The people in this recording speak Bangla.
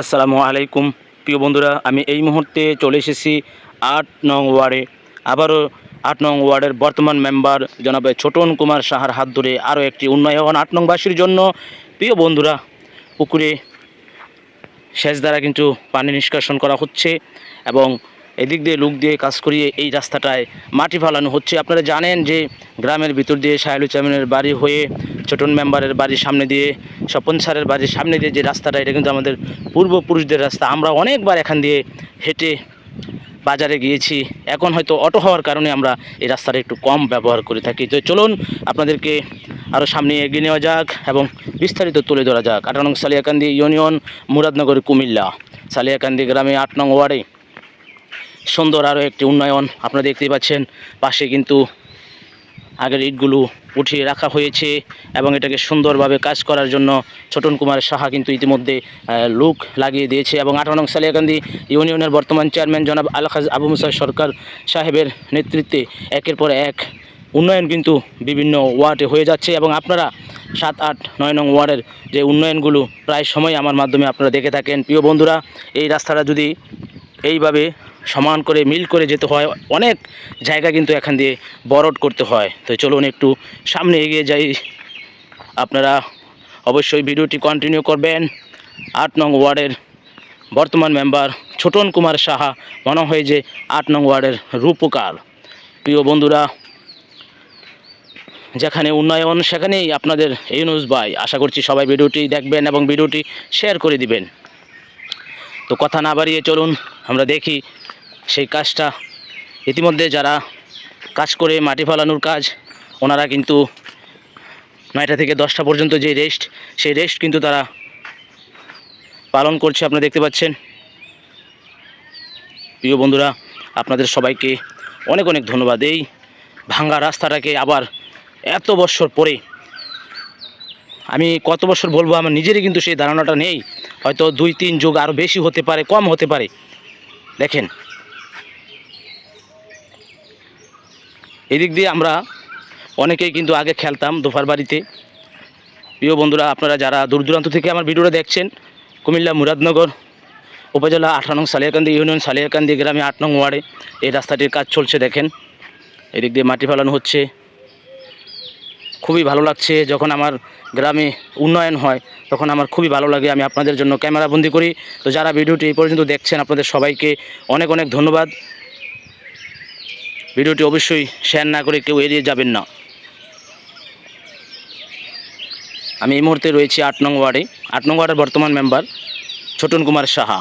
আসসালামু আলাইকুম। প্রিয় বন্ধুরা, আমি এই মুহূর্তে চলে এসেছি আট নং ওয়ার্ডে। আবারও আট নং ওয়ার্ডের বর্তমান মেম্বার জনাবে ছোটন কুমার সাহার হাত ধরে আরও একটি উন্নয়ন আট নংবাসীর জন্য। প্রিয় বন্ধুরা, পুকুরে সেচ দ্বারা কিন্তু পানি নিষ্কাশন করা হচ্ছে এবং এদিক দিয়ে, লুক দিয়ে কাজ করিয়ে এই রাস্তাটায় মাটি ফালানো হচ্ছে। আপনারা জানেন যে গ্রামের ভিতর দিয়ে সাহেলুজ্জামিনের বাড়ি হয়ে ছোটন মেম্বারের বাড়ির সামনে দিয়ে, স্বপন স্যারের বাড়ির সামনে দিয়ে যে রাস্তাটা, এটা কিন্তু আমাদের পূর্বপুরুষদের রাস্তা। আমরা অনেকবার এখান দিয়ে হেঁটে বাজারে গিয়েছি। এখন হয়তো অটো হওয়ার কারণে আমরা এই রাস্তাটা একটু কম ব্যবহার করে থাকি। তো চলুন, আপনাদেরকে আরও সামনে এগিয়ে নেওয়া যাক এবং বিস্তারিত তুলে ধরা যাক। আঠারো নং সালিয়াকান্দি ইউনিয়ন, মুরাদনগর, কুমিল্লা। সালিয়াকান্দি গ্রামে আট নং ওয়ার্ডে সুন্দর আরও একটি উন্নয়ন আপনারা দেখতেই পাচ্ছেন। পাশে কিন্তু আগের ইটগুলো উঠিয়ে রাখা হয়েছে এবং এটাকে সুন্দরভাবে কাজ করার জন্য ছোটন কুমার সাহা কিন্তু ইতিমধ্যে লুক লাগিয়ে দিয়েছে এবং আঠারো নং সালিয়াকান্দি ইউনিয়নের বর্তমান চেয়ারম্যান জনাব আলহাজ আবু মুসা সরকার সাহেবের নেতৃত্বে একের পর এক উন্নয়ন কিন্তু বিভিন্ন ওয়ার্ডে হয়ে যাচ্ছে এবং আপনারা সাত, আট, নয় নং ওয়ার্ডের যে উন্নয়নগুলো প্রায় সময় আমার মাধ্যমে আপনারা দেখে থাকেন। প্রিয় বন্ধুরা, এই রাস্তাটা যদি এইভাবে সমান করে, মিল করে যেতে হয়। অনেক জায়গা কিন্তু এখান দিয়ে বরড করতে হয়। তো চলুন একটু সামনে এগিয়ে যাই। আপনারা অবশ্যই ভিডিওটি কন্টিনিউ করবেন। আট নং ওয়ার্ডের বর্তমান মেম্বার ছোটন কুমার সাহা, মনে হয় যে আট নং ওয়ার্ডের রূপকার। প্রিয় বন্ধুরা, যেখানে উন্নয়ন, সেখানেই আপনাদের এই নিউজ ভাই আশা করছি সবাই ভিডিওটি দেখবেন এবং ভিডিওটি শেয়ার করে দিবেন। তো কথা না বাড়িয়ে চলুন, আমরা দেখি সেই কাজটা ইতিমধ্যে যারা কাজ করে মাটি ফালানোর কাজ, ওনারা কিন্তু নয়টা থেকে দশটা পর্যন্ত যে রেস্ট, সেই রেস্ট কিন্তু তারা পালন করছে। আপনারা দেখতে পাচ্ছেন। প্রিয় বন্ধুরা, আপনাদের সবাইকে অনেক অনেক ধন্যবাদ। এই ভাঙ্গা রাস্তাটাকে আবার এত বছর পরে আমি কত বছর বলব, আমার নিজেরই কিন্তু সেই ধারণাটা নেই। হয়তো দুই তিন যুগ আরও বেশি হতে পারে, কম হতে পারে। দেখেন এদিক দিয়ে আমরা অনেকেই কিন্তু আগে খেলতাম দোফার বাড়িতে। প্রিয় বন্ধুরা, আপনারা যারা দূর দূরান্ত থেকে আমার ভিডিওটা দেখছেন, কুমিল্লা মুরাদনগর উপজেলা আঠারো নং সালিয়াকান্দি ইউনিয়ন সালিয়াকান্দি গ্রামে আট নং ওয়ার্ডে এই রাস্তাটির কাজ চলছে দেখেন। এদিক দিয়ে মাটি ফেলানো হচ্ছে। খুবই ভালো লাগছে যখন আমার গ্রামে উন্নয়ন হয়, তখন আমার খুবই ভালো লাগে। আমি আপনাদের জন্য ক্যামেরাবন্দি করি। তো যারা ভিডিওটি এই পর্যন্ত দেখছেন, আপনাদের সবাইকে অনেক অনেক ধন্যবাদ। ভিডিওটি অবশ্যই শেয়ার না করে কেউ এড়িয়ে যাবেন না। আমি এই মুহূর্তে রয়েছি আট নং ওয়ার্ডে। আট নং ওয়ার্ডের বর্তমান মেম্বার ছোটন কুমার সাহা।